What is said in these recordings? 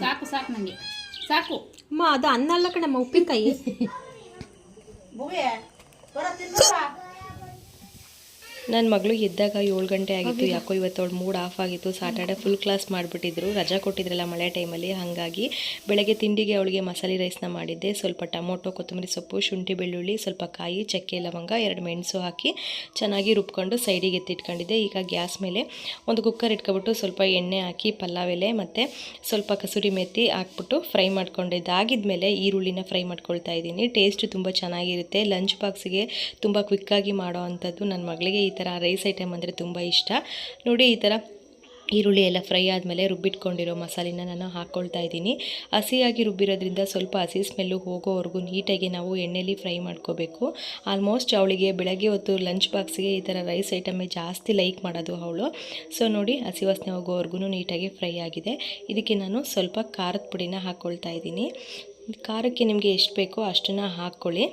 ಸಾಕು ಸಾಕು ನನಗೆ ಸಾಕು. ಅಮ್ಮ ಅದು ಅನ್ನ ಅಲ್ಲ ಕಣಮ್ಮ ಉಪ್ಪಿನಕಾಯಿ. ನನ್ನ ಮಗಳು ಇದ್ದಾಗ ಏಳು ಗಂಟೆ ಆಗಿತ್ತು ಯಾಕೋ ಇವತ್ತು ಅವಳು ಮೂಡ್ ಆಫ್ ಆಗಿತ್ತು. ಸಾಟರ್ಡೆ ಫುಲ್ ಕ್ಲಾಸ್ ಮಾಡಿಬಿಟ್ಟಿದ್ರು. ರಜಾ ಕೊಟ್ಟಿದ್ರಲ್ಲ ಮಳೆ ಟೈಮಲ್ಲಿ ಹಾಗಾಗಿ ಬೆಳಗ್ಗೆ ತಿಂಡಿಗೆ ಅವಳಿಗೆ ಮಸಾಲೆ ರೈಸ್ನ ಮಾಡಿದ್ದೆ. ಸ್ವಲ್ಪ ಟೊಮೊಟೊ ಕೊತ್ತಂಬರಿ ಸೊಪ್ಪು ಶುಂಠಿ ಬೆಳ್ಳುಳ್ಳಿ ಸ್ವಲ್ಪ ಕಾಯಿ ಚಕ್ಕೆ ಲವಂಗ ಎರಡು ಮೆಣಸು ಹಾಕಿ ಚೆನ್ನಾಗಿ ರುಬ್ಕೊಂಡು ಸೈಡಿಗೆ ಎತ್ತಿಟ್ಕೊಂಡಿದ್ದೆ. ಈಗ ಗ್ಯಾಸ್ ಮೇಲೆ ಒಂದು ಕುಕ್ಕರ್ ಇಟ್ಕೊಬಿಟ್ಟು ಸ್ವಲ್ಪ ಎಣ್ಣೆ ಹಾಕಿ ಪಲಾವ್ ಎಲೆ ಮತ್ತು ಸ್ವಲ್ಪ ಕಸೂರಿ ಮೆತ್ತಿ ಹಾಕ್ಬಿಟ್ಟು ಫ್ರೈ ಮಾಡ್ಕೊಂಡಿದ್ದಾಗಿದ್ಮೇಲೆ ಈರುಳ್ಳಿನ ಫ್ರೈ ಮಾಡ್ಕೊಳ್ತಾ ಇದ್ದೀನಿ. ಟೇಸ್ಟ್ ತುಂಬ ಚೆನ್ನಾಗಿರುತ್ತೆ. ಲಂಚ್ ಬಾಕ್ಸಿಗೆ ತುಂಬ ಕ್ವಿಕ್ಕಾಗಿ ಮಾಡೋ ಅಂಥದ್ದು ನನ್ನ ಮಗಳಿಗೆ ಈ ಥರ ರೈಸ್ ಐಟಮ್ ಅಂದರೆ ತುಂಬ ಇಷ್ಟ. ನೋಡಿ ಈ ಥರ ಈರುಳ್ಳಿ ಎಲ್ಲ ಫ್ರೈ ಆದಮೇಲೆ ರುಬ್ಬಿಟ್ಕೊಂಡಿರೋ ಮಸಾಲಿನ ನಾನು ಹಾಕ್ಕೊಳ್ತಾ ಇದ್ದೀನಿ. ಹಸಿಯಾಗಿ ರುಬ್ಬಿರೋದ್ರಿಂದ ಸ್ವಲ್ಪ ಹಸಿ ಸ್ಮೆಲ್ಲು ಹೋಗೋವರೆಗೂ ನೀಟಾಗಿ ನಾವು ಎಣ್ಣೆಲಿ ಫ್ರೈ ಮಾಡ್ಕೋಬೇಕು. ಆಲ್ಮೋಸ್ಟ್ ಅವಳಿಗೆ ಬೆಳಗ್ಗೆ ಹೊತ್ತು ಲಂಚ್ ಬಾಕ್ಸಿಗೆ ಈ ಥರ ರೈಸ್ ಐಟಮೇ ಜಾಸ್ತಿ ಲೈಕ್ ಮಾಡೋದು ಅವಳು. ಸೊ ನೋಡಿ ಹಸಿ ವಾಸನೆ ಹೋಗೋವರೆಗೂ ನೀಟಾಗಿ ಫ್ರೈ ಆಗಿದೆ. ಇದಕ್ಕೆ ನಾನು ಸ್ವಲ್ಪ ಖಾರದ ಪುಡಿನ ಹಾಕ್ಕೊಳ್ತಾ ಇದ್ದೀನಿ. ಖಾರಕ್ಕೆ ನಿಮಗೆ ಎಷ್ಟು ಬೇಕೋ ಅಷ್ಟನ್ನು ಹಾಕ್ಕೊಳ್ಳಿ.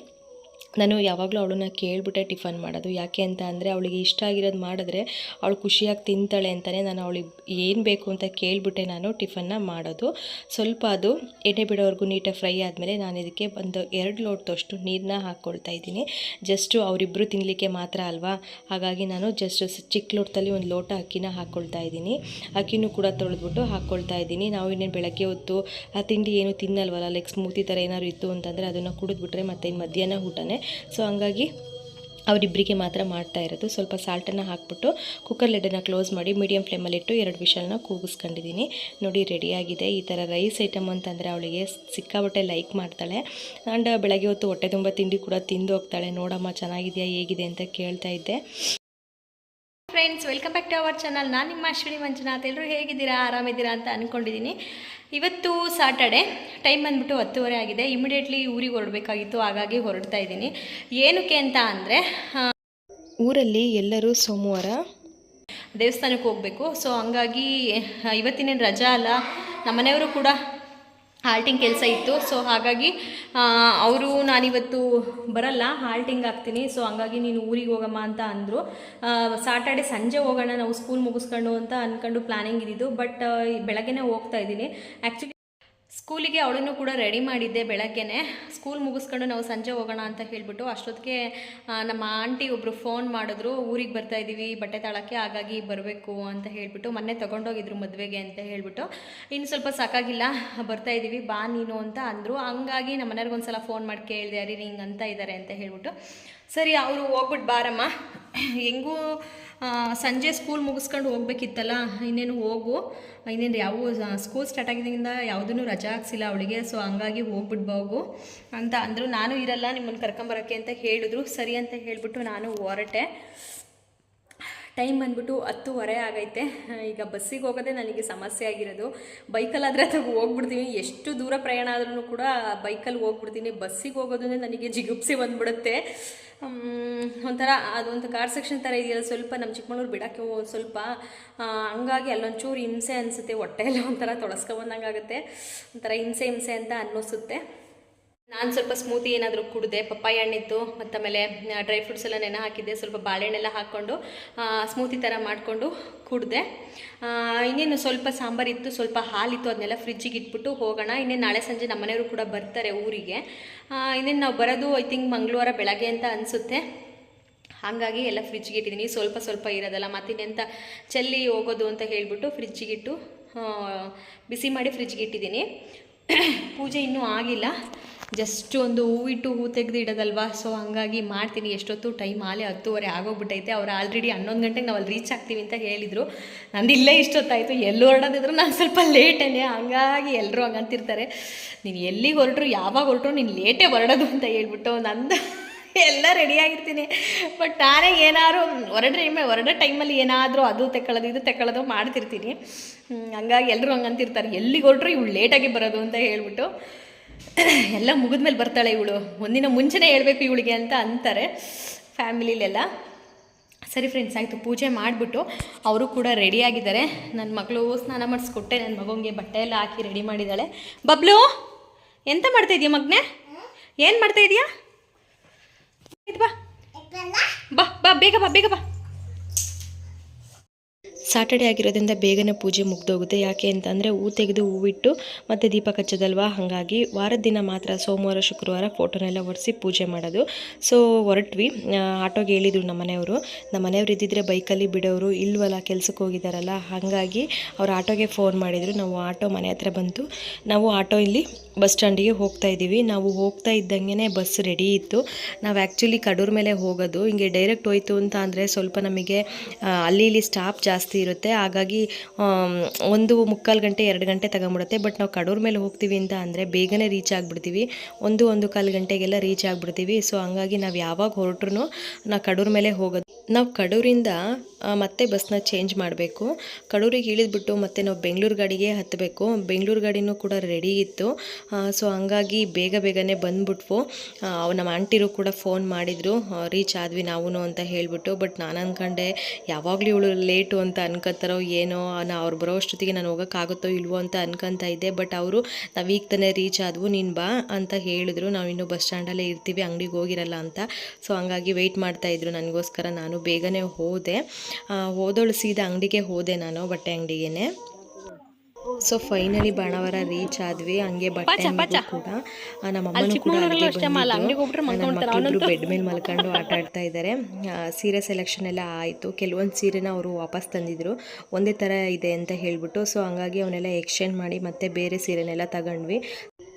ನಾನು ಯಾವಾಗಲೂ ಅವಳನ್ನ ಕೇಳಿಬಿಟ್ಟೆ ಟಿಫನ್ ಮಾಡೋದು. ಯಾಕೆ ಅಂತ ಅಂದರೆ ಅವಳಿಗೆ ಇಷ್ಟ ಆಗಿರೋದು ಮಾಡಿದ್ರೆ ಅವಳು ಖುಷಿಯಾಗಿ ತಿಂತಾಳೆ ಅಂತಲೇ ನಾನು ಅವಳಿಗೆ ಏನು ಬೇಕು ಅಂತ ಕೇಳಿಬಿಟ್ಟೆ ನಾನು ಟಿಫನ್ನ ಮಾಡೋದು. ಸ್ವಲ್ಪ ಅದು ಎಣ್ಣೆ ಬಿಡೋವರೆಗೂ ನೀಟಾಗಿ ಫ್ರೈ ಆದಮೇಲೆ ನಾನು ಇದಕ್ಕೆ ಒಂದು ಎರಡು ಲೋಟದಷ್ಟು ನೀರನ್ನ ಹಾಕ್ಕೊಳ್ತಾ ಇದ್ದೀನಿ. ಜಸ್ಟು ಅವರಿಬ್ಬರು ತಿನ್ನಲಿಕ್ಕೆ ಮಾತ್ರ ಅಲ್ವಾ? ಹಾಗಾಗಿ ನಾನು ಜಸ್ಟ್ ಚಿಕ್ಕ ಲೋಟದಲ್ಲಿ ಒಂದು ಲೋಟ ಅಕ್ಕಿನ ಹಾಕ್ಕೊಳ್ತಾ ಇದ್ದೀನಿ. ಅಕ್ಕಿನೂ ಕೂಡ ತೊಳೆದ್ಬಿಟ್ಟು ಹಾಕ್ಕೊಳ್ತಾ ಇದ್ದೀನಿ. ನಾವು ಇನ್ನೇನು ಬೆಳಗ್ಗೆ ಹೊತ್ತು ಆ ತಿಂಡಿ ಏನು ತಿನ್ನಲ್ವಲ್ಲ ಲೈಕ್ ಸ್ಮೂತಿ ಥರ ಏನಾದ್ರು ಇತ್ತು ಅಂತಂದರೆ ಅದನ್ನು ಕುಡಿದ್ಬಿಟ್ರೆ ಮತ್ತೆ ಇನ್ನು ಮಧ್ಯಾಹ್ನ ಊಟನೇ ಸೊ ಹಂಗಾಗಿ ಅವರಿಬ್ಬರಿಗೆ ಮಾತ್ರ ಮಾಡ್ತಾ ಇರೋದು. ಸ್ವಲ್ಪ ಸಾಲ್ಟನ್ನು ಹಾಕ್ಬಿಟ್ಟು ಕುಕ್ಕರ್ ಲಿಡನ್ನು ಕ್ಲೋಸ್ ಮಾಡಿ ಮೀಡಿಯಮ್ ಫ್ಲೇಮಲ್ಲಿಟ್ಟು ಎರಡು ವಿಷಲ್ನ ಕೂಗಿಸ್ಕೊಂಡಿದ್ದೀನಿ. ನೋಡಿ ರೆಡಿಯಾಗಿದೆ ಈ ಥರ ರೈಸ್ ಐಟಮ್ ಅಂತಂದರೆ ಅವಳಿಗೆ ಸಿಕ್ಕಾಬಟ್ಟೆ ಲೈಕ್ ಮಾಡ್ತಾಳೆ. ಆ್ಯಂಡ್ ಬೆಳಗ್ಗೆ ಹೊತ್ತು ಹೊಟ್ಟೆ ತುಂಬ ತಿಂಡಿ ಕೂಡ ತಿಂದು ಹೋಗ್ತಾಳೆ. ನೋಡಮ್ಮ, ಚೆನ್ನಾಗಿದೆಯಾ? ಹೇಗಿದೆ? ಅಂತ ಕೇಳ್ತಾ ಇದ್ದೆ. Friends welcome back to our channel ನಾನು ನಿಮ್ಮ ಅಶ್ವಿನಿ ಮಂಜುನಾಥ್. ಎಲ್ಲರೂ ಹೇಗಿದ್ದೀರಾ? ಆರಾಮಿದ್ದೀರಾ ಅಂತ ಅಂದ್ಕೊಂಡಿದ್ದೀನಿ ಇವತ್ತು ಸಾಟರ್ಡೆ ಟೈಮ್ ಬಂದ್ಬಿಟ್ಟು ಹತ್ತುವರೆ ಆಗಿದೆ. ಇಮಿಡಿಯೇಟ್ಲಿ ಊರಿಗೆ ಹೊರಡಬೇಕಾಗಿತ್ತು, ಹಾಗಾಗಿ ಹೊರಡ್ತಾ ಇದ್ದೀನಿ. ಏನಕ್ಕೆ ಅಂತ ಅಂದರೆ ಊರಲ್ಲಿ ಎಲ್ಲರೂ ಸೋಮವಾರ ದೇವಸ್ಥಾನಕ್ಕೆ ಹೋಗಬೇಕು. ಸೊ ಹಂಗಾಗಿ ಇವತ್ತಿನೇನು ರಜಾ ಅಲ್ಲ, ನಮ್ಮನೆಯವರು ಕೂಡ ಹಾಲ್ಟಿಂಗ್ ಕೆಲಸ ಇತ್ತು. ಸೊ ಹಾಗಾಗಿ ಅವರು ನಾನಿವತ್ತು ಬರಲ್ಲ ಹಾಲ್ಟಿಂಗ್ ಆಗ್ತೀನಿ. ಸೊ ಹಂಗಾಗಿ ನೀನು ಊರಿಗೆ ಹೋಗಮ್ಮ ಅಂತ ಅಂದರು. ಸಾಟರ್ಡೆ ಸಂಜೆ ಹೋಗೋಣ, ನಾವು ಸ್ಕೂಲ್ ಮುಗಿಸ್ಕೊಂಡು ಅಂತ ಅಂದ್ಕೊಂಡು ಪ್ಲ್ಯಾನಿಂಗ್ ಇದ್ದಿದ್ದು ಬಟ್ ಬೆಳಗ್ಗೆನೇ ಹೋಗ್ತಾ ಇದ್ದೀನಿ. ಆ್ಯಕ್ಚುಲಿ ಸ್ಕೂಲಿಗೆ ಅವಳನ್ನು ಕೂಡ ರೆಡಿ ಮಾಡಿದ್ದೆ ಬೆಳಗ್ಗೆನೆ. ಸ್ಕೂಲ್ ಮುಗಿಸ್ಕೊಂಡು ನಾವು ಸಂಜೆ ಹೋಗೋಣ ಅಂತ ಹೇಳಿಬಿಟ್ಟು ಅಷ್ಟೊತ್ತಿಗೆ ನಮ್ಮ ಆಂಟಿ ಒಬ್ಬರು ಫೋನ್ ಮಾಡಿದ್ರು, ಊರಿಗೆ ಬರ್ತಾ ಇದ್ದೀವಿ ಬಟ್ಟೆ ತಾಳಕ್ಕೆ, ಹಾಗಾಗಿ ಬರಬೇಕು, ಅಂತ ಹೇಳಿಬಿಟ್ಟು ಮೊನ್ನೆ ತೊಗೊಂಡೋಗಿದ್ರು ಮದುವೆಗೆ ಅಂತ ಹೇಳಿಬಿಟ್ಟು. ಇನ್ನು ಸ್ವಲ್ಪ ಸಾಕಾಗಿಲ್ಲ, ಬರ್ತಾ ಇದ್ದೀವಿ ಬಾ ನೀನು ಅಂತ ಅಂದರು. ಹಂಗಾಗಿ ನಮ್ಮ ಮನೆಯವ್ರಿಗೆ ಒಂದ್ಸಲ ಫೋನ್ ಮಾಡಿ ಕೇಳಿದೆ, ಅರಿ ಹಿಂಗೆ ಅಂತ ಇದ್ದಾರೆ ಅಂತ ಹೇಳ್ಬಿಟ್ಟು. ಸರಿ, ಅವರು ಹೋಗ್ಬಿಟ್ಟು ಬಾರಮ್ಮ. ಹೆಂಗೂ ಸಂಜೆ ಸ್ಕೂಲ್ ಮುಗಿಸ್ಕೊಂಡು ಹೋಗ್ಬೇಕಿತ್ತಲ್ಲ, ಇನ್ನೇನು ಹೋಗು. ಇನ್ನೇನು ಯಾವ ಸ್ಕೂಲ್ ಸ್ಟಾರ್ಟ್ ಆಗಿದ್ದರಿಂದ ಯಾವುದೂ ರಜಾ ಹಾಕ್ಸಿಲ್ಲ ಅವಳಿಗೆ ಸೊ ಹಂಗಾಗಿ ಹೋಗ್ಬಿಡ್ಬೋಗು ಅಂತ ಅಂದರು, ನಾನು ಇರಲ್ಲ, ನಿಮ್ಮನ್ನು ಕರ್ಕೊಂಬರೋಕ್ಕೆ ಅಂತ ಹೇಳಿದ್ರು. ಸರಿ ಅಂತ ಹೇಳಿಬಿಟ್ಟು ನಾನು ಹೊರಟೆ. ಟೈಮ್ ಬಂದ್ಬಿಟ್ಟು ಹತ್ತುವರೆ ಆಗೈತೆ. ಈಗ ಬಸ್ಸಿಗೆ ಹೋಗೋದೇ ನನಗೆ ಸಮಸ್ಯೆ ಆಗಿರೋದು. ಬೈಕಲ್ಲಾದರೆ ಅದಕ್ಕೆ ಹೋಗ್ಬಿಡ್ತೀನಿ. ಎಷ್ಟು ದೂರ ಪ್ರಯಾಣ ಆದ್ರೂ ಕೂಡ ಬೈಕಲ್ಲಿ ಹೋಗ್ಬಿಡ್ತೀನಿ. ಬಸ್ಸಿಗೆ ಹೋಗೋದನ್ನೇ ನನಗೆ ಜಿಗುಪ್ಸಿ ಬಂದ್ಬಿಡುತ್ತೆ. ಒಂಥರ ಅದೊಂದು ಕಾರ್ ಸೆಕ್ಷನ್ ಥರ ಇದೆಯಲ್ಲ, ಸ್ವಲ್ಪ ನಮ್ಮ ಚಿಕ್ಕಮಗಳೂರು ಬಿಡೋಕ್ಕೆ ಒಂದು ಸ್ವಲ್ಪ ಹಂಗಾಗಿ ಅಲ್ಲೊಂಚೂರು ಹಿಂಸೆ ಅನಿಸುತ್ತೆ, ಹೊಟ್ಟೆ ಎಲ್ಲ ಒಂಥರ ತೊಳಸ್ಕೊಬಂದಂಗೆ ಆಗುತ್ತೆ ಒಂಥರ ಹಿಂಸೆ ಹಿಂಸೆ ಅಂತ ಅನ್ನಿಸುತ್ತೆ. ನಾನು ಸ್ವಲ್ಪ ಸ್ಮೂತಿ ಏನಾದರೂ ಕುಡಿದೆ, ಪಪ್ಪಾಯ ಹಣ್ಣಿತ್ತು ಮತ್ತು ಆಮೇಲೆ ಡ್ರೈ ಫ್ರೂಟ್ಸ್ ಎಲ್ಲ ನೆನೆ ಹಾಕಿದ್ದೆ, ಸ್ವಲ್ಪ ಬಾಳೆಹಣ್ಣೆಲ್ಲ ಹಾಕ್ಕೊಂಡು ಸ್ಮೂತಿ ಥರ ಮಾಡಿಕೊಂಡು ಕುಡಿದೆ. ಇನ್ನೇನು ಸ್ವಲ್ಪ ಸಾಂಬಾರಿತ್ತು ಸ್ವಲ್ಪ ಹಾಲಿತ್ತು, ಅದನ್ನೆಲ್ಲ ಫ್ರಿಜ್ಜಿಗೆ ಇಟ್ಬಿಟ್ಟು ಹೋಗೋಣ. ಇನ್ನೇನು ನಾಳೆ ಸಂಜೆ ನಮ್ಮ ಮನೆಯವರು ಕೂಡ ಬರ್ತಾರೆ ಊರಿಗೆ. ಇನ್ನೇನು ನಾವು ಬರೋದು ಐ ಥಿಂಕ್ ಮಂಗಳವಾರ ಬೆಳಗ್ಗೆ ಅಂತ ಅನಿಸುತ್ತೆ. ಹಾಗಾಗಿ ಎಲ್ಲ ಫ್ರಿಜ್ಗೆ ಇಟ್ಟಿದ್ದೀನಿ. ಸ್ವಲ್ಪ ಸ್ವಲ್ಪ ಇರೋದಲ್ಲ, ಮತ್ತಿನ್ನೆಂತ ಚೆಲ್ಲಿ ಹೋಗೋದು ಅಂತ ಹೇಳಿಬಿಟ್ಟು ಫ್ರಿಜ್ಜಿಗಿಟ್ಟು ಇಟ್ಟು ಬಿಸಿ ಮಾಡಿ ಫ್ರಿಜ್ಗೆ ಇಟ್ಟಿದ್ದೀನಿ. ಪೂಜೆ ಇನ್ನೂ ಆಗಿಲ್ಲ. ಜಸ್ಟ್ ಒಂದು ಹೂವಿಟ್ಟು ಹೂ ತೆಗೆದು ಇಡೋದಲ್ವಾ? ಸೊ ಹಂಗಾಗಿ ಮಾಡ್ತೀನಿ. ಎಷ್ಟೊತ್ತು ಟೈಮ್ ಆಲೆ ಹತ್ತುವರೆ ಆಗೋಗ್ಬಿಟ್ಟೈತೆ. ಅವ್ರು ಆಲ್ರೆಡಿ ಹನ್ನೊಂದು ಗಂಟೆಗೆ ನಾವು ಅಲ್ಲಿ ರೀಚ್ ಆಗ್ತೀವಿ ಅಂತ ಹೇಳಿದರು. ನಂದು ಇಲ್ಲೇ ಇಷ್ಟೊತ್ತಾಯಿತು. ಎಲ್ಲಿ ಹೊರಡೋದಿದ್ರು ನಾನು ಸ್ವಲ್ಪ ಲೇಟೇನೆ ಹಂಗಾಗಿ ಎಲ್ಲರೂ ಹಂಗಂತಿರ್ತಾರೆ. ನೀನು ಎಲ್ಲಿಗೆ ಹೊರಟ್ರು, ಯಾವಾಗ ಹೊರಟರು ನೀನು ಲೇಟೇ ಹೊರಡೋದು ಅಂತ ಹೇಳ್ಬಿಟ್ಟು ನಂದು ಎಲ್ಲ ರೆಡಿಯಾಗಿರ್ತೀನಿ ಬಟ್ ನಾನೇ ಏನಾದ್ರು ಹೊರಡ್ರೆ ಹೊರಡೋ ಟೈಮಲ್ಲಿ ಏನಾದರೂ ಅದು ತೆಕ್ಕೊಳ್ಳೋದು ಇದು ತೆಕ್ಕೊಳ್ಳೋದು ಮಾಡ್ತಿರ್ತೀನಿ. ಹಂಗಾಗಿ ಎಲ್ಲರೂ ಹಂಗಂತಿರ್ತಾರೆ ಎಲ್ಲಿಗೆ ಹೊರಟ್ರು ಇವಳು ಲೇಟಾಗಿ ಬರೋದು ಅಂತ ಹೇಳ್ಬಿಟ್ಟು ಎಲ್ಲ ಮುಗಿದ್ಮೇಲೆ ಬರ್ತಾಳೆ ಇವಳು. ಒಂದಿನ ಮುಂಚೆನೇ ಹೇಳಬೇಕು ಇವಳಿಗೆ ಅಂತ ಅಂತಾರೆ ಫ್ಯಾಮಿಲಿಲೆಲ್ಲ. ಸರಿ ಫ್ರೆಂಡ್ಸ್ ಆಯಿತು. ಪೂಜೆ ಮಾಡಿಬಿಟ್ಟು ಅವರು ಕೂಡ ರೆಡಿಯಾಗಿದ್ದಾರೆ ನನ್ನ ಮಗಳು ಸ್ನಾನ ಮಾಡಿಸ್ಕೊಟ್ಟೆ. ನನ್ನ ಮಗನಿಗೆ ಬಟ್ಟೆ ಎಲ್ಲ ಹಾಕಿ ರೆಡಿ ಮಾಡಿದ್ದಾಳೆ. ಬಬ್ಲು, ಎಂತ ಮಾಡ್ತಾ ಇದೀಯ ಮಗನೇ? ಏನು ಮಾಡ್ತಾ ಇದೀಯಾ? ಇದು ಬಾ. ಬಾ ಬಾ ಬೇಗ ಬಾ ಬೇಗ ಬಾ. ಸಾಟರ್ಡೆ ಆಗಿರೋದ್ರಿಂದ ಬೇಗನೆ ಪೂಜೆ ಮುಗ್ದೋಗುತ್ತೆ. ಯಾಕೆ ಅಂತಂದರೆ ಹೂ ತೆಗೆದು ಹೂವಿಟ್ಟು ಮತ್ತು ದೀಪ ಕಚ್ಚೋದಲ್ವ? ಹಾಗಾಗಿ ವಾರದ ದಿನ ಮಾತ್ರ ಸೋಮವಾರ, ಶುಕ್ರವಾರ ಫೋಟೋನೆಲ್ಲ ಒರೆಸಿ ಪೂಜೆ ಮಾಡೋದು. ಸೊ ಹೊರಟ್ವಿ. ಆಟೋಗೆ ಹೇಳಿದ್ರು ನಮ್ಮ ಮನೆಯವರು. ನಮ್ಮ ಮನೆಯವ್ರು ಇದ್ದಿದ್ರೆ ಬೈಕಲ್ಲಿ ಬಿಡೋರು, ಇಲ್ವಲ್ಲ, ಕೆಲ್ಸಕ್ಕೆ ಹೋಗಿದ್ದಾರಲ್ಲ ಹಾಗಾಗಿ ಅವ್ರು ಆಟೋಗೆ ಫೋನ್ ಮಾಡಿದರು. ನಾವು ಆಟೋ ಮನೆ ಹತ್ರ ಬಂತು. ನಾವು ಆಟೋ ಇಲ್ಲಿ ಬಸ್ ಸ್ಟ್ಯಾಂಡಿಗೆ ಹೋಗ್ತಾ ಇದ್ದೀವಿ. ನಾವು ಹೋಗ್ತಾ ಇದ್ದಂಗೆ ಬಸ್ ರೆಡಿ ಇತ್ತು. ನಾವು ಆ್ಯಕ್ಚುಲಿ ಕಡೂರ್ ಮೇಲೆ ಹೋಗೋದು. ಹಿಂಗೆ ಡೈರೆಕ್ಟ್ ಹೋಯ್ತು ಅಂತ ಅಂದರೆ ಸ್ವಲ್ಪ ನಮಗೆ ಅಲ್ಲಿ ಇಲ್ಲಿ ಸ್ಟಾಪ್ ಜಾಸ್ತಿ ಇರುತ್ತೆ. ಹಾಗಾಗಿ ಒಂದು ಮುಕ್ಕಾಲು ಗಂಟೆ, ಎರಡು ಗಂಟೆ ತಗೊಂಬಿಡುತ್ತೆ. ಬಟ್ ನಾವು ಕಡೂರ್ ಮೇಲೆ ಹೋಗ್ತೀವಿ ಅಂತ ಅಂದರೆ ಬೇಗನೆ ರೀಚ್ ಆಗಿಬಿಡ್ತೀವಿ. ಒಂದು ಒಂದು ಕಾಲು ಗಂಟೆಗೆಲ್ಲ ರೀಚ್ ಆಗಿಬಿಡ್ತೀವಿ. ಸೊ, ಹಂಗಾಗಿ ನಾವು ಯಾವಾಗ ಹೊರಟ್ರು ನಾವು ಕಡೂರ್ ಮೇಲೆ ಹೋಗೋದು, ನಾವು ಕಡೂರಿಂದ ಮತ್ತೆ ಬಸ್ನ ಚೇಂಜ್ ಮಾಡಬೇಕು. ಕಡೂರಿಗೆ ಇಳಿದ್ಬಿಟ್ಟು ಮತ್ತೆ ನಾವು ಬೆಂಗಳೂರು ಗಾಡಿಗೆ ಹತ್ತಬೇಕು ಬೆಂಗಳೂರು ಗಾಡಿನೂ ಕೂಡ ರೆಡಿ ಇತ್ತು. ಸೊ, ಹಂಗಾಗಿ ಬೇಗ ಬೇಗನೆ ಬಂದ್ಬಿಟ್ವು. ನಮ್ಮ ಆಂಟಿರು ಕೂಡ ಫೋನ್ ಮಾಡಿದರು. ರೀಚ್ ಆದ್ವಿ ನಾವು ಅಂತ ಹೇಳಿಬಿಟ್ಟು. ಬಟ್ ನಾನು ಅಂದ್ಕೊಂಡೆ ಯಾವಾಗಲೂ ಇವಳು ಲೇಟು ಅಂತ ಅನ್ಕೋತಾರೋ ಏನೋ, ನಾ ಅವ್ರು ಬರೋ ಅಷ್ಟೊತ್ತಿಗೆ ನಾನು ಹೋಗೋಕ್ಕಾಗುತ್ತೋ ಇಲ್ವೋ ಅಂತ ಅನ್ಕೊಂತ ಇದ್ದೆ. ಬಟ್ ಅವರು, ನಾವು ಈಗ ತಾನೇ ರೀಚ್ ಆದವು, ನೀನು ಬಾ ಅಂತ ಹೇಳಿದ್ರು. ನಾವು ಇನ್ನೂ ಬಸ್ ಸ್ಟ್ಯಾಂಡಲ್ಲೇ ಇರ್ತೀವಿ, ಅಂಗಡಿಗೆ ಹೋಗಿರಲ್ಲ ಅಂತ. ಸೊ ಹಂಗಾಗಿ ವೆಯ್ಟ್ ಮಾಡ್ತಾಯಿದ್ರು ನನಗೋಸ್ಕರ. ನಾನು ಬೇಗನೆ ಹೋದೆ. ಹೋದಳು ಸೀದಾ ಅಂಗಡಿಗೆ ಹೋದೆ ನಾನು ಬಟ್ಟೆ ಅಂಗಡಿಗೆನೆ. ಸೊ ಫೈನಲಿ ಬಾಣವರ ರೀಚ್ ಆದ್ವಿ ಹಂಗೆ ಬಟ್ಟೆ ಕೂಡ ಕೂಡ ಬೆಡ್ ಮೇಲೆ ಮಲ್ಕೊಂಡು ಆಟ ಆಡ್ತಾ ಇದ್ದಾರೆ. ಸೀರೆ ಸೆಲೆಕ್ಷನ್ ಎಲ್ಲ ಆಯಿತು. ಕೆಲವೊಂದು ಸೀರೆನ ಅವರು ವಾಪಸ್ ತಂದಿದ್ರು. ಒಂದೇ ಥರ ಇದೆ ಅಂತ ಹೇಳ್ಬಿಟ್ಟು ಸೊ ಹಂಗಾಗಿ ಅವನ್ನೆಲ್ಲ ಎಕ್ಸ್ಚೇಂಜ್ ಮಾಡಿ ಮತ್ತೆ ಬೇರೆ ಸೀರೆನೆಲ್ಲ ತಗೊಂಡ್ವಿ.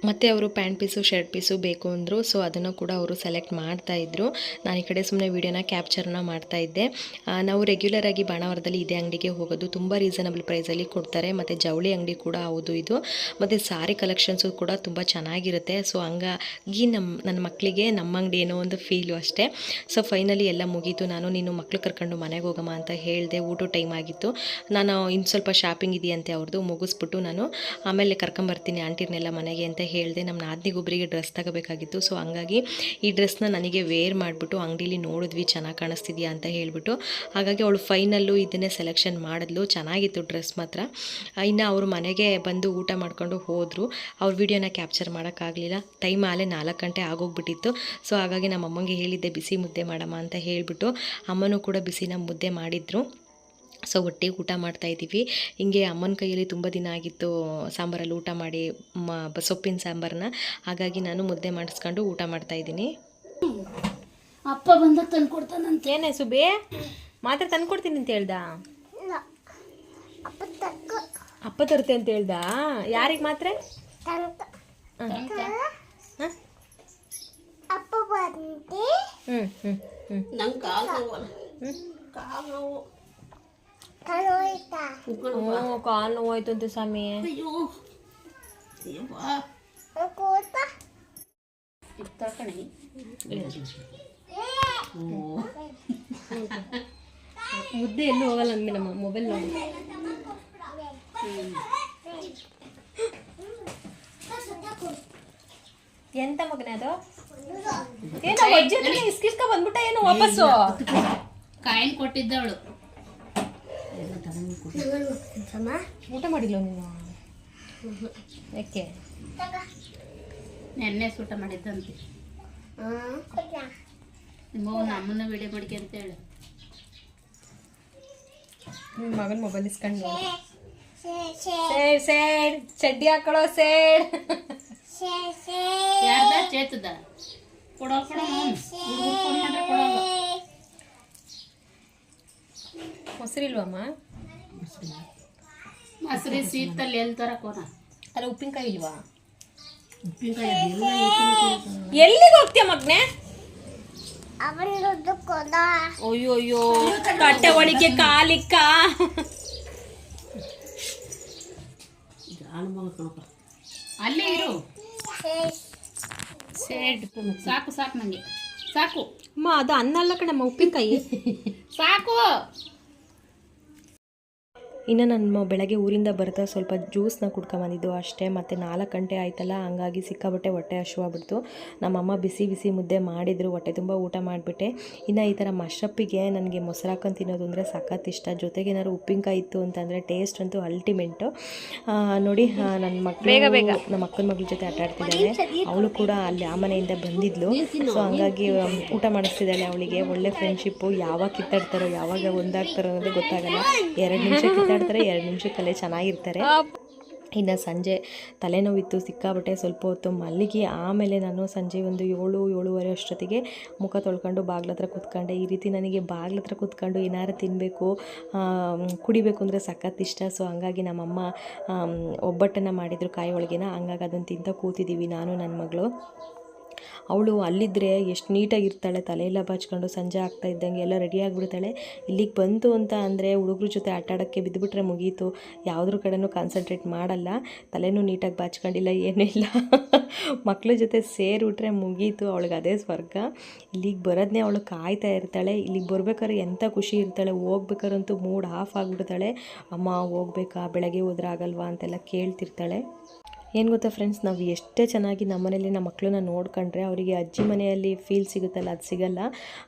ಮತ್ತು ಅವರು ಪ್ಯಾಂಟ್ ಪೀಸು ಶರ್ಟ್ ಪೀಸು ಬೇಕು ಅಂದರು. ಸೊ ಅದನ್ನು ಕೂಡ ಅವರು ಸೆಲೆಕ್ಟ್ ಮಾಡ್ತಾ ಇದ್ದರು ನಾನು ಈ ಕಡೆ ಸುಮ್ಮನೆ ವೀಡಿಯೋನ ಕ್ಯಾಪ್ಚರ್ನ ಮಾಡ್ತಾ ಇದ್ದೆ. ಆ, ನಾವು ರೆಗ್ಯುಲರ್ ಆಗಿ ಬಾಣಾವರದಲ್ಲಿ ಇದೇ ಅಂಗಡಿಗೆ ಹೋಗೋದು ತುಂಬ ರೀಸನಬಲ್ ಪ್ರೈಸಲ್ಲಿ ಕೊಡ್ತಾರೆ. ಮತ್ತು ಜವಳಿ ಅಂಗಡಿ ಕೂಡ ಹೌದು ಇದು. ಮತ್ತು ಸಾರಿ ಕಲೆಕ್ಷನ್ಸು ಕೂಡ ತುಂಬ ಚೆನ್ನಾಗಿರುತ್ತೆ. ಸೊ ಹಂಗಾಗಿ ನಮ್ಮ ನನ್ನ ಮಕ್ಕಳಿಗೆ ನಮ್ಮ ಅಂಗಡಿ ಏನೋ ಒಂದು ಫೀಲು ಅಷ್ಟೇ. ಸೊ ಫೈನಲಿ ಎಲ್ಲ ಮುಗೀತು. ನಾನು ನೀನು ಮಕ್ಕಳು ಕರ್ಕೊಂಡು ಮನೆಗೆ ಹೋಗಮ್ಮ ಅಂತ ಹೇಳಿದೆ. ಊಟ ಟೈಮ್ ಆಗಿತ್ತು. ನಾನು ಇನ್ನು ಸ್ವಲ್ಪ ಶಾಪಿಂಗ್ ಇದೆಯಂತೆ ಅವ್ರದ್ದು ಮುಗಿಸ್ಬಿಟ್ಟು ನಾನು ಆಮೇಲೆ ಕರ್ಕೊಂಬರ್ತೀನಿ ಆಂಟಿರ್ನೆಲ್ಲ ಮನೆಗೆ ಅಂತ ಹೇಳಿದೆ ನಮ್ಮ ನಾದಿಗೊಬ್ಬರಿಗೆ ಡ್ರೆಸ್ ತಗೋಬೇಕಾಗಿತ್ತು. ಸೊ ಹಂಗಾಗಿ ಈ ಡ್ರೆಸ್ನ ನನಗೆ ವೇರ್ ಮಾಡಿಬಿಟ್ಟು ಅಂಗಡೀಲಿ ನೋಡಿದ್ವಿ, ಚೆನ್ನಾಗಿ ಕಾಣಿಸ್ತಿದ್ಯಾ ಅಂತ ಹೇಳಿಬಿಟ್ಟು. ಹಾಗಾಗಿ ಅವಳು ಫೈನಲ್ಲು ಇದನ್ನೇ ಸೆಲೆಕ್ಷನ್ ಮಾಡಿದ್ಲು. ಚೆನ್ನಾಗಿತ್ತು ಡ್ರೆಸ್ ಮಾತ್ರ. ಇನ್ನು ಅವರು ಮನೆಗೆ ಬಂದು ಊಟ ಮಾಡಿಕೊಂಡು ಹೋದರು. ಅವ್ರ ವಿಡಿಯೋನ ಕ್ಯಾಪ್ಚರ್ ಮಾಡೋಕ್ಕಾಗಲಿಲ್ಲ ಟೈಮ್ ಆಲೇ ನಾಲ್ಕು ಗಂಟೆ ಆಗೋಗ್ಬಿಟ್ಟಿತ್ತು. ಸೊ ಹಾಗಾಗಿ ನಮ್ಮ ಅಮ್ಮಂಗೆ ಹೇಳಿದ್ದೆ, ಬಿಸಿ ಮುದ್ದೆ ಮಾಡಮ್ಮ ಅಂತ ಹೇಳಿಬಿಟ್ಟು. ಅಮ್ಮನೂ ಕೂಡ ಬಿಸಿನ ಮುದ್ದೆ ಮಾಡಿದ್ರು. ಸೊ ಒಟ್ಟಿಗೆ ಊಟ ಮಾಡ್ತಾ ಇದ್ದೀವಿ. ಹಿಂಗೆ ಅಮ್ಮನ ಕೈಯಲ್ಲಿ ತುಂಬ ದಿನ ಆಗಿತ್ತು ಸಾಂಬಾರಲ್ಲಿ ಊಟ ಮಾಡಿ ಮ ಸೊಪ್ಪಿನ ಸಾಂಬಾರನ್ನ. ಹಾಗಾಗಿ ನಾನು ಮುದ್ದೆ ಮಾಡಿಸ್ಕೊಂಡು ಊಟ ಮಾಡ್ತಾ ಇದ್ದೀನಿ. ಅಪ್ಪ ಬಂದಾಗ ತಂದು ಕೊಡ್ತಾನಂತೆ ಏನೇ ಸುಬಿ? ಮಾತ್ರ ತಂದ್ಕೊಡ್ತೀನಿ ಅಂತ ಹೇಳ್ದ? ಅಪ್ಪ ತರುತ್ತೆ ಅಂತ ಹೇಳ್ದ? ಯಾರಿಗೆ ಮಾತ್ರ? ಹ್ಞೂ ಹ್ಞೂ ಹ್ಞೂ ನಂಗೆ ಕಾಲು ನೋವು ಹ್ಞೂ ಕಾಲು ನೋವಾಯ್ತು ಅಂತ ಸ್ವಾಮಿ. ಅಯ್ಯೋ ತಳ್ಕಣಿ ಮುದ್ದೆ ಎಲ್ಲೂ ಹೋಗಲ್ಲ ಅಂದ್ವಿ ನಮ್ಮ ಮೊಬೈಲ್ ನೋಡಿ. ಎಂತ ಮಗನೇ ಅದು? ಏನೋ ಅಜ್ಜಿ ಇಸ್ಕಿಸ್ಕ ಇಸ್ಕಿಸ್ಕೊ ಬಂದ್ಬಿಟ್ಟ ಏನು ವಾಪಸ್ಸು? ಕಾಯಿನ್ ಕೊಟ್ಟಿದ್ದವಳು. ಊಟ ಮಾಡಿಲ್ಲ ನೀನು? ಯಾಕೆ? ನೆನ್ನೆ ಸೂಟ ಮಾಡಿದ್ದಂತೆ. ನಿಮ್ಮ ಅಮ್ಮನ ವಿಡಿಯೋ ಮಾಡಿಕೆ ಅಂತ ಹೇಳು. ನಿಮ್ಮ ಮಗನ ಮೊಬೈಲ್ ಇಸ್ಕೊಂಡು ಸೇಡ್ ಸೇಡ್. ಚಡ್ಡಿ ಹಾಕೊಳ್ಳೋ ಸೇಡ್. ಯಾರ್ದ ಚೇತದ? ಕೊಡೋ ಕೊಡೋ ಹುಡುಗರು ಮೊಸರಿಲ್ವಮ್ಮ? ಮೊಸರಿ ಸೀತಲ್ಲಿ ಎಲ್ಲಿ ತರಕೋನ ಅಲ್ಲ ಉಪ್ಪಿನಕಾಯಿ ಇಲ್ವಾ. ಎಲ್ಲಿಗೆ ಹೋಗ್ತೀಯ ಮಗ್ನೆ? ಅಯ್ಯೋ ಅಯ್ಯೋ ಕಟ್ಟೆ ಒಳಗೆ ಕಾಲಿಕ್ಕ. ಅಲ್ಲಿ ಇರು. ಸೇಡ್. ಸಾಕು ಸಾಕು ನನಗೆ ಸಾಕು. ಅಮ್ಮ ಅದು ಅನ್ನ ಅಲ್ಲ ಕಣಮ್ಮ ಉಪ್ಪಿನಕಾಯಿ. ಸಾಕು. ಇನ್ನು ನಾನು ಬೆಳಗ್ಗೆ ಊರಿಂದ ಬರ್ತಾ ಸ್ವಲ್ಪ ಜ್ಯೂಸ್ನ ಕುಡ್ಕೊಂಬಂದಿದ್ದು ಅಷ್ಟೇ ಮತ್ತು ನಾಲ್ಕು ಗಂಟೆ ಆಯ್ತಲ್ಲ ಹಂಗಾಗಿ ಸಿಕ್ಕಾಬಟ್ಟೆ ಹೊಟ್ಟೆ ಹಶುವಾಗ್ಬಿಡ್ತು ನಮ್ಮಮ್ಮ ಬಿಸಿ ಬಿಸಿ ಮುದ್ದೆ ಮಾಡಿದರು ಹೊಟ್ಟೆ ತುಂಬ ಊಟ ಮಾಡಿಬಿಟ್ಟೆ. ಇನ್ನು ಈ ಥರ ಮಶ್ರಪ್ಪಿಗೆ ನನಗೆ ಮೊಸರು ಹಾಕೊಂಡು ತಿನ್ನೋದು ಅಂದರೆ ಸಖತ್ ಇಷ್ಟ. ಜೊತೆಗೆ ಏನಾದ್ರು ಉಪ್ಪಿನಕಾಯಿ ಇತ್ತು ಅಂತಂದರೆ ಟೇಸ್ಟ್ ಅಂತೂ ಅಲ್ಟಿಮೆಂಟು. ನೋಡಿ ನನ್ನ ಮಕ್ಕಳು ನಮ್ಮ ಅಕ್ಕನ ಮಗಳ ಜೊತೆ ಆಟ ಆಡ್ತಿದ್ದಾಳೆ. ಅವಳು ಕೂಡ ಅಲ್ಲಿ ಆ ಮನೆಯಿಂದ ಬಂದಿದ್ಲು. ಸೊ ಹಂಗಾಗಿ ಊಟ ಮಾಡಿಸ್ತಿದ್ದಾಳೆ ಅವಳಿಗೆ. ಒಳ್ಳೆ ಫ್ರೆಂಡ್ಶಿಪ್ಪು ಯಾವಾಗ ಕಿತ್ತಾಡ್ತಾರೋ ಯಾವಾಗ ಒಂದಾಗ್ತಾರೋ ಅನ್ನೋದು ಗೊತ್ತಾಗಲ್ಲ. ಎರಡು ನಿಮಿಷ ಕಿತ್ತಾಡ್ತಾರೆ ಎರಡು ನಿಮಿಷಕ್ಕಲ್ಲೇ ಚೆನ್ನಾಗಿರ್ತಾರೆ. ಇನ್ನು ಸಂಜೆ ತಲೆನೋವಿತ್ತು ಸಿಕ್ಕಾಬಟ್ಟೆ ಸ್ವಲ್ಪ ಹೊತ್ತು ಮಲ್ಲಿಗೆ ಆಮೇಲೆ ನಾನು ಸಂಜೆ ಒಂದು ಏಳು ಏಳುವರೆ ಅಷ್ಟೊತ್ತಿಗೆ ಮುಖ ತೊಳ್ಕೊಂಡು ಬಾಗ್ಲ ಹತ್ರ ಕೂತ್ಕೊಂಡೆ. ಈ ರೀತಿ ನನಗೆ ಬಾಗ್ಲ ಹತ್ರ ಕೂತ್ಕೊಂಡು ಏನಾರು ತಿನ್ನಬೇಕು ಕುಡಿಬೇಕು ಅಂದರೆ ಸಖತ್ ಇಷ್ಟ. ಸೊ ಹಂಗಾಗಿ ನಮ್ಮಮ್ಮ ಒಬ್ಬಟ್ಟನ್ನು ಮಾಡಿದರು ಕಾಯಿ ಹೋಳಿಗೆನ ಹಂಗಾಗಿ ಅದನ್ನು ತಿಂತ ಕೂತಿದ್ದೀವಿ ನಾನು ನನ್ನ ಮಗಳು. ಅವಳು ಅಲ್ಲಿದ್ದರೆ ಎಷ್ಟು ನೀಟಾಗಿರ್ತಾಳೆ ತಲೆಯೆಲ್ಲ ಬಾಚ್ಕೊಂಡು ಸಂಜೆ ಆಗ್ತಾ ಇದ್ದಂಗೆ ಎಲ್ಲ ರೆಡಿ ಆಗಿಬಿಡ್ತಾಳೆ. ಇಲ್ಲಿಗೆ ಬಂತು ಅಂತ ಅಂದರೆ ಹುಡುಗ್ರ ಜೊತೆ ಆಟ ಆಡೋಕ್ಕೆ ಬಿದ್ದುಬಿಟ್ರೆ ಮುಗೀತು. ಯಾವುದ್ರ ಕಡೆನೂ ಕಾನ್ಸಂಟ್ರೇಟ್ ಮಾಡಲ್ಲ. ತಲೆನೂ ನೀಟಾಗಿ ಬಾಚ್ಕೊಂಡಿಲ್ಲ ಏನಿಲ್ಲ ಮಕ್ಳ ಜೊತೆ ಸೇರಿಬಿಟ್ರೆ ಮುಗೀತು, ಅವಳಿಗೆ ಅದೇ ಸ್ವರ್ಗ. ಇಲ್ಲಿಗೆ ಬರೋದನ್ನೇ ಅವಳು ಕಾಯ್ತಾ ಇರ್ತಾಳೆ. ಇಲ್ಲಿಗೆ ಬರ್ಬೇಕಾದ್ರೆ ಎಂಥ ಖುಷಿ ಇರ್ತಾಳೆ, ಹೋಗ್ಬೇಕಾರಂತೂ ಮೂಡ್ ಆಫ್ ಆಗಿಬಿಡ್ತಾಳೆ. ಅಮ್ಮ, ಹೋಗ್ಬೇಕಾ? ಬೆಳಗ್ಗೆ ಹೋದ್ರೆ ಆಗಲ್ವಾ? ಅಂತೆಲ್ಲ ಕೇಳ್ತಿರ್ತಾಳೆ. ಏನು ಗೊತ್ತಾ ಫ್ರೆಂಡ್ಸ್ ನಾವು ಎಷ್ಟೇ ಚೆನ್ನಾಗಿ ನಮ್ಮನೇಲಿ ನಮ್ಮ ಮಕ್ಕಳನ್ನ ನೋಡ್ಕೊಂಡ್ರೆ ಅವರಿಗೆ ಅಜ್ಜಿ ಮನೆಯಲ್ಲಿ ಫೀಲ್ ಸಿಗುತ್ತಲ್ಲ, ಅದು ಸಿಗಲ್ಲ.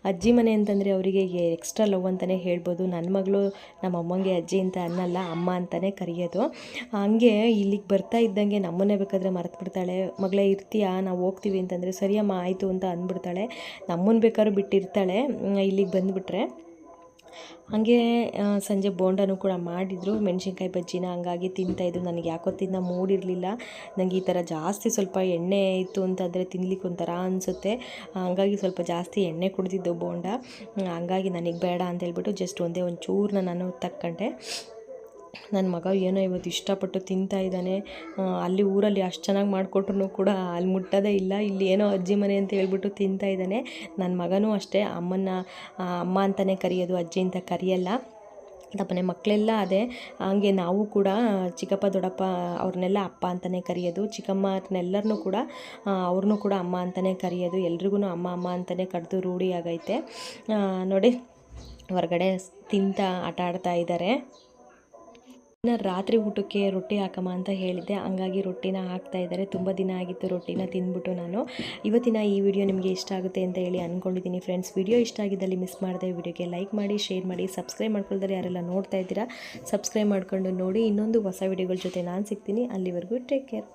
ಅಜ್ಜಿ ಮನೆ ಅಂತಂದರೆ ಅವರಿಗೆ ಎಕ್ಸ್ಟ್ರಾ ಲವ್ ಅಂತಲೇ ಹೇಳ್ಬೋದು. ನನ್ನ ಮಗಳು ನಮ್ಮ ಅಮ್ಮಂಗೆ ಅಜ್ಜಿ ಅಂತ ಅನ್ನಲ್ಲ, ಅಮ್ಮ ಅಂತಲೇ ಕರೆಯೋದು. ಹಂಗೆ ಇಲ್ಲಿಗೆ ಬರ್ತಾ ಇದ್ದಂಗೆ ನಮ್ಮನ್ನೇ ಬೇಕಾದರೆ ಮರೆತು ಬಿಡ್ತಾಳೆ. ಮಗಳೇ, ಇರ್ತೀಯಾ? ನಾವು ಹೋಗ್ತೀವಿ ಅಂತಂದರೆ, ಸರಿಯಮ್ಮ, ಆಯಿತು ಅಂತ ಅಂದ್ಬಿಡ್ತಾಳೆ. ನಮ್ಮನ್ನು ಬೇಕಾದ್ರೂ ಬಿಟ್ಟಿರ್ತಾಳೆ. ಇಲ್ಲಿಗೆ ಬಂದುಬಿಟ್ರೆ. ಹಾಗೆ ಸಂಜೆ ಬೋಂಡನೂ ಕೂಡ ಮಾಡಿದರು. ಮೆಣಸಿನ್ಕಾಯಿ ಬಜ್ಜಿನ ಹಂಗಾಗಿ ತಿಂತಾಯಿದ್ರು ನನಗೆ ಯಾಕೋ ತಿನ್ನ ಮೂಡಿರಲಿಲ್ಲ. ನನಗೆ ಈ ಥರ ಜಾಸ್ತಿ ಸ್ವಲ್ಪ ಎಣ್ಣೆ ಇತ್ತು ಅಂತಂದರೆ ತಿನ್ಲಿಕ್ಕೆ ಒಂಥರ ಅನಿಸುತ್ತೆ. ಹಂಗಾಗಿ ಸ್ವಲ್ಪ ಜಾಸ್ತಿ ಎಣ್ಣೆ ಕುಡಿದಿದ್ದು ಬೋಂಡ. ಹಂಗಾಗಿ ನನಗೆ ಬೇಡ ಅಂತ ಹೇಳ್ಬಿಟ್ಟು ಜಸ್ಟ್ ಒಂದೇ ಒಂದು ಚೂರನ್ನ ನಾನು ತಕ್ಕಂಡೆ. ನನ್ನ ಮಗ ಏನೋ ಇವತ್ತು ಇಷ್ಟಪಟ್ಟು ತಿಂತಾ ಇದ್ದಾನೆ. ಅಲ್ಲಿ ಊರಲ್ಲಿ ಅಷ್ಟು ಚೆನ್ನಾಗಿ ಮಾಡಿಕೊಟ್ರು ಕೂಡ ಅಲ್ಲಿ ಮುಟ್ಟೋದೇ ಇಲ್ಲ. ಇಲ್ಲಿ ಏನೋ ಅಜ್ಜಿ ಮನೆ ಅಂತ ಹೇಳ್ಬಿಟ್ಟು ತಿಂತಾ ಇದ್ದಾನೆ. ನನ್ನ ಮಗನೂ ಅಷ್ಟೇ ಅಮ್ಮನ ಅಮ್ಮ ಅಂತಲೇ ಕರೆಯೋದು, ಅಜ್ಜಿ ಅಂತ ಕರೆಯಲ್ಲ. ತಪ್ಪನೆ ಮಕ್ಕಳೆಲ್ಲ ಅದೇ. ಹಂಗೆ ನಾವು ಕೂಡ ಚಿಕ್ಕಪ್ಪ, ದೊಡ್ಡಪ್ಪ ಅವ್ರನ್ನೆಲ್ಲ ಅಪ್ಪ ಅಂತಲೇ ಕರೆಯೋದು. ಚಿಕ್ಕಮ್ಮನೆಲ್ಲರನ್ನೂ ಕೂಡ ಅವ್ರನ್ನೂ ಕೂಡ ಅಮ್ಮ ಅಂತಲೇ ಕರೆಯೋದು. ಎಲ್ರಿಗೂ ಅಮ್ಮ ಅಮ್ಮ ಅಂತಲೇ ಕರೆದು ರೂಢಿ ಆಗೈತೆ ನೋಡಿ, ಹೊರಗಡೆ ತಿಂತ, ಆಟ ಆಡ್ತಾ ಇದ್ದಾರೆ. ಇನ್ನು ರಾತ್ರಿ ಊಟಕ್ಕೆ ರೊಟ್ಟಿ ಹಾಕಮ್ಮ ಅಂತ ಹೇಳಿದ್ದೆ. ಹಂಗಾಗಿ ರೊಟ್ಟಿನ ಹಾಕ್ತಾ ಇದ್ದಾರೆ. ತುಂಬ ದಿನ ಆಗಿತ್ತು ರೊಟ್ಟಿನ ತಿಂದ್ಬಿಟ್ಟು ನಾನು. ಇವತ್ತಿನ ಈ ವಿಡಿಯೋ ನಿಮಗೆ ಇಷ್ಟ ಆಗುತ್ತೆ ಅಂತ ಹೇಳಿ ಅಂದ್ಕೊಂಡಿದ್ದೀನಿ ಫ್ರೆಂಡ್ಸ್ ವಿಡಿಯೋ ಇಷ್ಟ ಆಗಿದ್ದಲ್ಲಿ ಮಿಸ್ ಮಾಡಿದೆ, ವಿಡಿಯೋಗೆ ಲೈಕ್ ಮಾಡಿ ಶೇರ್ ಮಾಡಿ ಸಬ್ಸ್ಕ್ರೈಬ್ ಮಾಡ್ಕೊಳ್ತಾರೆ ಯಾರೆಲ್ಲ ನೋಡ್ತಾ ಇದ್ದೀರಾ ಸಬ್ಸ್ಕ್ರೈಬ್ ಮಾಡ್ಕೊಂಡು ನೋಡಿ ಇನ್ನೊಂದು ಹೊಸ ವಿಡಿಯೋಗಳ ಜೊತೆ ನಾನು ಸಿಗ್ತೀನಿ. ಅಲ್ಲಿವರೆಗೂ ಟೇಕ್ ಕೇರ್